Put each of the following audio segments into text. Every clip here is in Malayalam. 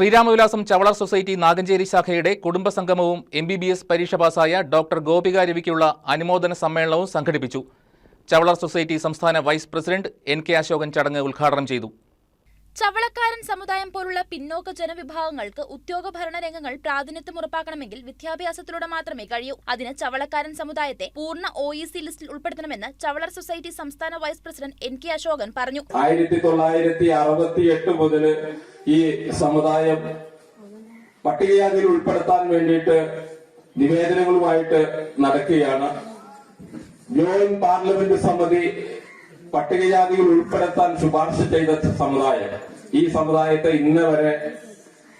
ശ്രീരാമവിലാസം ചവള സൊസൈറ്റി നാഗഞ്ചേരി ശാഖയുടെ കുടുംബസംഗമവും എം ബി ബി എസ് പരീക്ഷ പാസായ ഡോക്ടർ ഗോപിക രവിക്കുള്ള അനുമോദന സമ്മേളനവും സംഘടിപ്പിച്ചു. ചവളർ സൊസൈറ്റി സംസ്ഥാന vice president N K Ashokan ചടങ്ങ് ഉദ്ഘാടനം ചെയ്തു. ചവളക്കാരൻ സമുദായം പോലുള്ള പിന്നോക്ക ജനവിഭാഗങ്ങൾക്ക് ഉദ്യോഗ ഭരണ രംഗങ്ങൾ പ്രാതിനിധ്യം ഉറപ്പാക്കണമെങ്കിൽ വിദ്യാഭ്യാസത്തിലൂടെ മാത്രമേ കഴിയൂ. അതിന് ചവളക്കാരൻ സമുദായത്തെ പൂർണ ഒ ഇ സി ലിസ്റ്റിൽ ഉൾപ്പെടുത്തണമെന്ന് ചവളർ സൊസൈറ്റി സംസ്ഥാന vice president N K Ashokan പറഞ്ഞു. ആയിരത്തി തൊള്ളായിരത്തി അറുപത്തി എട്ട് മുതൽ ഈ സമുദായം പട്ടികജാതിയിൽ ഉൾപ്പെടുത്താൻ വേണ്ടിയിട്ട് നിവേദനങ്ങളുമായിട്ട് നടക്കുകയാണ്. ജോയിന്റ് പാർലമെന്റ് സമിതി പട്ടികജാതിയിൽ ഉൾപ്പെടുത്താൻ ശുപാർശ ചെയ്ത സമുദായം. ഈ സമുദായത്തെ ഇന്ന് വരെ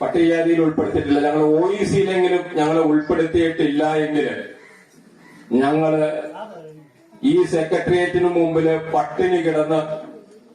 പട്ടികജാതിയിൽ ഉൾപ്പെടുത്തിയിട്ടില്ല. ഞങ്ങൾ ഒ ഇ സിയിലെങ്കിലും ഞങ്ങളെ ഉൾപ്പെടുത്തിയിട്ടില്ല എങ്കിൽ ഞങ്ങൾ ഈ സെക്രട്ടേറിയറ്റിന് മുമ്പിൽ പട്ടിണി കിടന്ന്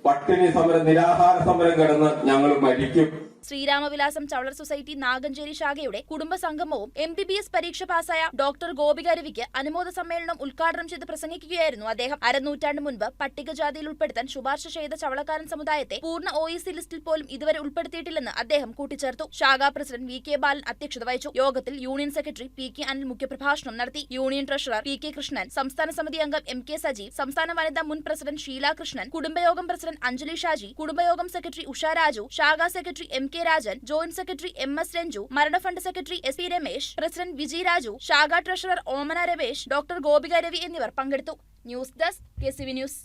പട്ടിണി സമരം നിരാഹാര സമരം കിടന്ന് ഞങ്ങൾ മരിക്കും. ശ്രീരാമവിലാസം ചവളർ സൊസൈറ്റി നാഗഞ്ചേരി ശാഖയുടെ കുടുംബസംഗമവും എം ബി ബി എസ് പരീക്ഷ പാസായ ഡോക്ടർ ഗോപിക രവിക്ക് അനുമോദ സമ്മേളനം ഉദ്ഘാടനം ചെയ്ത് പ്രസംഗിക്കുകയായിരുന്നു അദ്ദേഹം. അരനൂറ്റാണ്ട് മുൻപ് പട്ടികജാതിയിൽ ഉൾപ്പെടുത്താൻ ശുപാർശ ചെയ്ത ചവളക്കാരൻ സമുദായത്തെ പൂർണ ഒ ഇ സി ലിസ്റ്റിൽ പോലും ഇതുവരെ ഉൾപ്പെടുത്തിയിട്ടില്ലെന്ന് അദ്ദേഹം കൂട്ടിച്ചേർത്തു. ശാഖാ പ്രസിഡന്റ് വി കെ ബാലൻ അധ്യക്ഷത വഹിച്ചു. യോഗത്തിൽ union secretary P K Anil മുഖ്യപ്രഭാഷണം നടത്തി. Union treasurer P K Krishnan സംസ്ഥാന സമിതി അംഗം എം കെ സജീവ് സംസ്ഥാന വനിതാ മുൻ പ്രസിഡന്റ് ഷീല കൃഷ്ണൻ കുടുംബയോഗം പ്രസിഡന്റ് അഞ്ജലി ഷാജി കുടുംബയോഗം സെക്രട്ടറി ഉഷ രാജു ശാഖാ secretary M K Rajan joint secretary M S Ranju മരണഫണ്ട് secretary S P Ramesh president Viji Raju ശാഖാ ട്രഷറർ ഓമന രമേശ് ഡോക്ടർ ഗോപിക രവി എന്നിവർ പങ്കെടുത്തു. News desk K news.